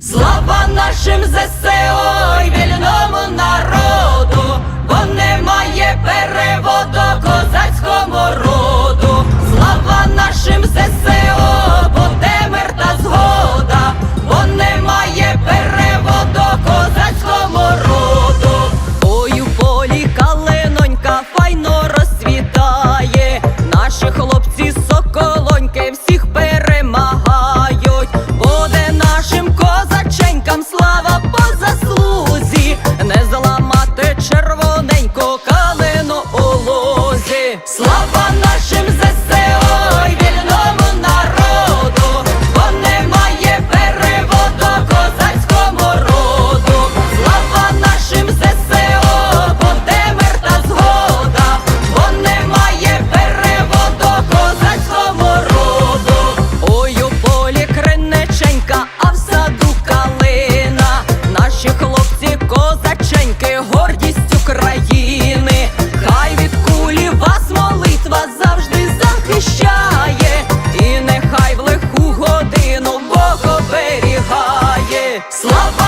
Слава нашим ЗСО й вільному народу, бо немає переводу козацькому роду. Слава нашим ЗСО, бо де мир та згода, бо немає переводу козацькому роду. Ой, у полі калинонька файно розцвітає. Наші хлопці соколоньки червоненьку калину Слава!